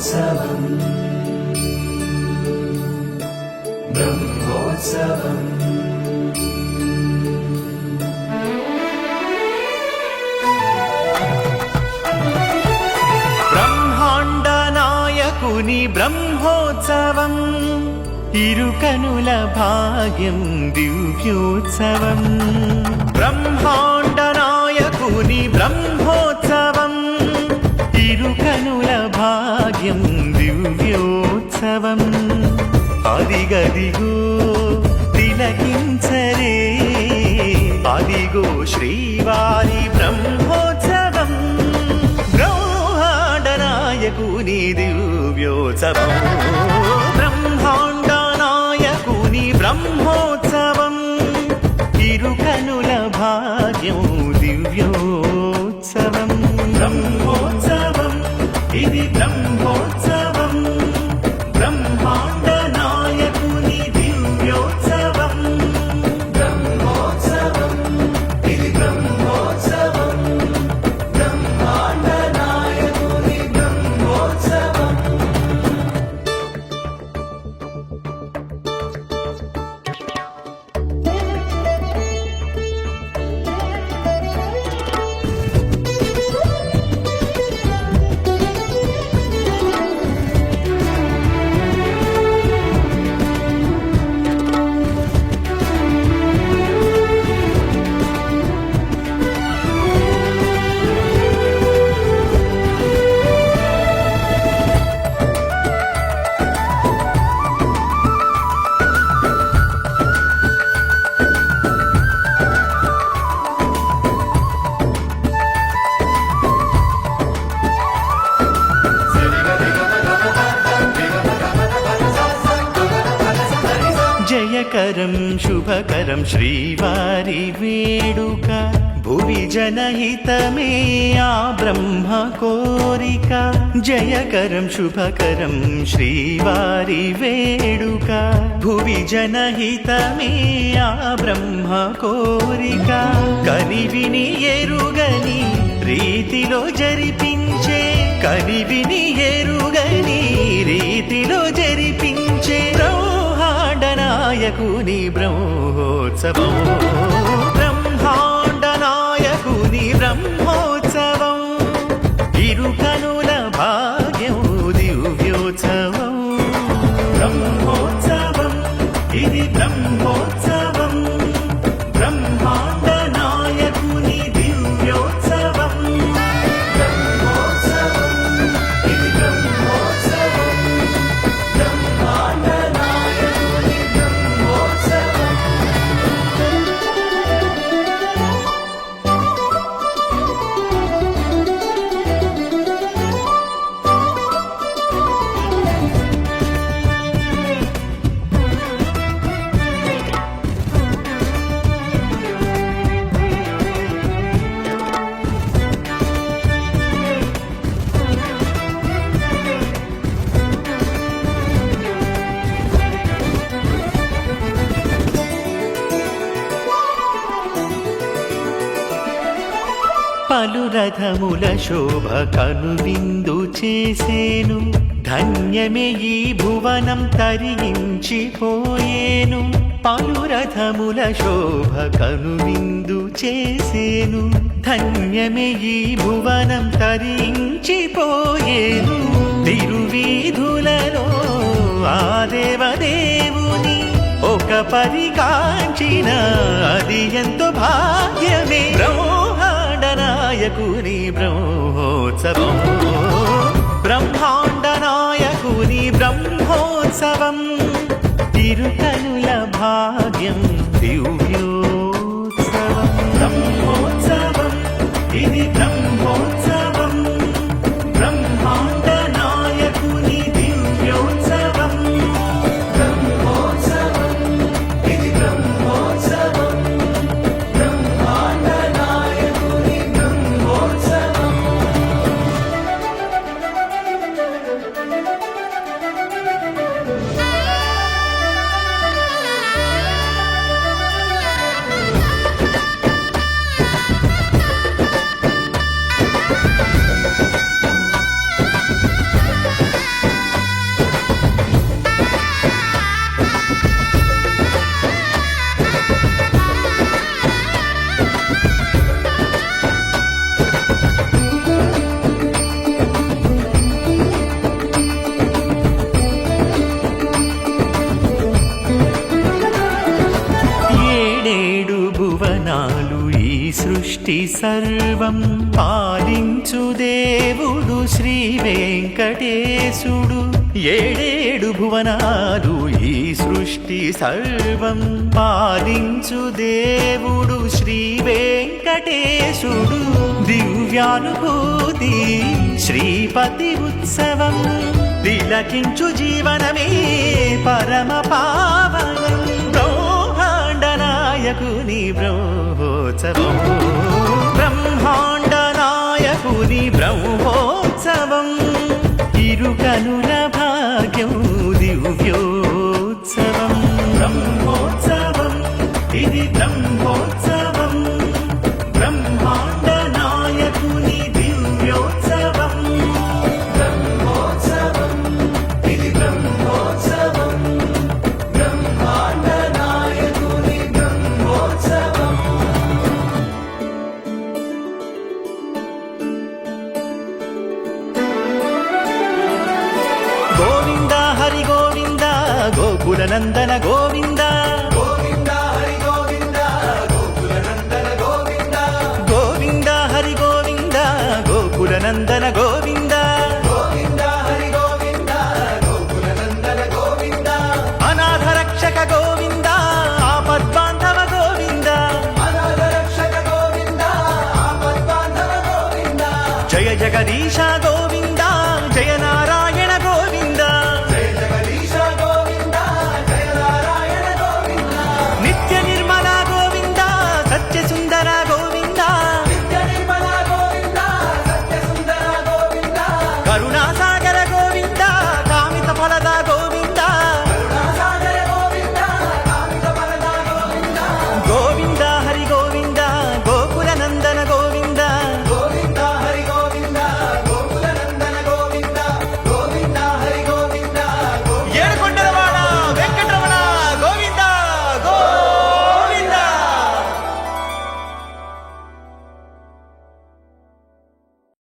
బ్రహ్మోత్సవం బ్రహ్మోత్సవం బ్రహ్మాండ నాయకుని బ్రహ్మోత్సవం ఇరుకనుల భాగ్యం దివ్యోత్సవం. బ్రహ్మా అదిగదిగో తిలకించరే. అదిగో శ్రీవారి బ్రహ్మోత్సవం. బ్రహ్మాండ నాయకుని దివ్యోత్సవం. బ్రహ్మాండ నాయకుని బ్రహ్మోత్సవం. ఇరుకనుల భాగ్యం శుభకరం శుభకరం శ్రీవారి వేడుక. భువి జనహితమే ఆ బ్రహ్మ కోరిక. జయకరం శుభకరం శ్రీవారి వేడుక. భువి జనహితమే ఆ బ్రహ్మ కోరిక. కనివిని ఎరుగని రీతిలో జరిపించే. కనివిని ఎరుగని రీతిలో జరిపించే. నాయకుని బ్రహ్మోత్సవం. బ్రహ్మాండ నాయకుని బ్రహ్మోత్సవం. ఇరుకనుల రథముల శోభ కనువిందు చేసేను. ధన్యమే ఈ భువనం తరించిపోయేను పలు రథముల శోభ కనువిందు చేసేను. ధన్యమే ఈ భువనం తరించిపోయేను తిరువీధులలో ఆ దేవదేవుని ఒక పరికాంచిన అది ఎంతో భాగ్యమే. నాయకుని బ్రహ్మోత్సవం. బ్రహ్మాండ నాయకుని బ్రహ్మోత్సవం. తిరుకనుల భాగ్యం దివ్యోత్సవం. బ్రహ్మోత్సవం. ఇది బ్రహ్మ సర్వం పాలించు దేవుడు శ్రీ వెంకటేశుడు. ఏడేడు భువనాలు ఈ సృష్టి సర్వం పాలించు దేవుడు శ్రీ వెంకటేశుడు. దివ్యానుభూతి శ్రీపతి ఉత్సవం తిలకించు జీవనమే పరమ పావనం. నాయకుని బ్రహ్మోత్సవం. బ్రహ్మాండ నాయకుని బ్రహ్మోత్సవం. ఇరుకనుల భాగ్యం గోకుల నందన గోవింద గోవింద హరి గోవింద గోకుల నందన గోవింద గోవింద హరి గోవింద గోకుల నందన గోవింద గోవింద హరి గోవింద గోకుల నందన గోవింద అనాథ రక్షక గోవింద ఆపద్బాంధవ గోవింద అనాథ రక్షక గోవింద ఆపద్బాంధవ గోవింద జయ జగదీశ గోవింద కరుణా